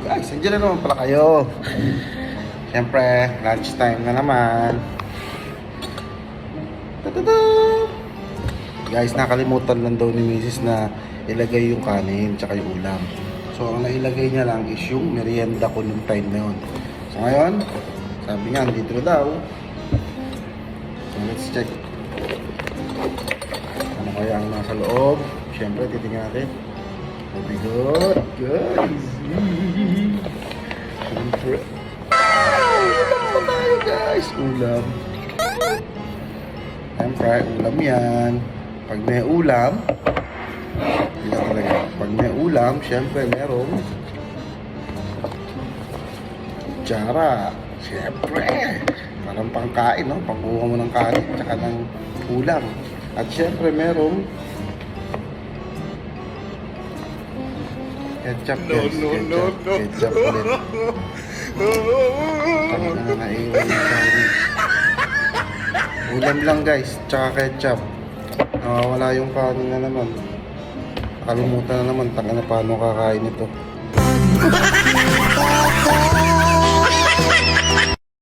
guys, nandiyan na naman pala kayo. Siyempre, lunch time na naman. Tadada! Guys, nakalimutan lang daw ni Mrs. na ilagay yung kanin tsaka yung ulam. So, ang nailagay niya lang is yung merienda ko nung time na yun. So, ngayon, sabi niya, andito na daw. So, let's check. Ano kaya ang nasa loob? Siyempre, titingnan natin. God, guys! Siyempre. Ulam pa tayo, guys! Ulam. Siyempre, ulam yan. Pag may ulam, yan talaga. Pag may ulam, siyempre merong Tsara. Siyempre. Parang pangkain, no? Pangkuha mo ng kanin, tsaka ng ulam. At siyempre merong ketchup, guys. ketchup, ketchup ulit. Tama na naiwan yung kanin. Ulam lang guys, tsaka ketchup. Nawawala yung kanin na naman. Nakalimutan na naman, tanga na paano kakain ito.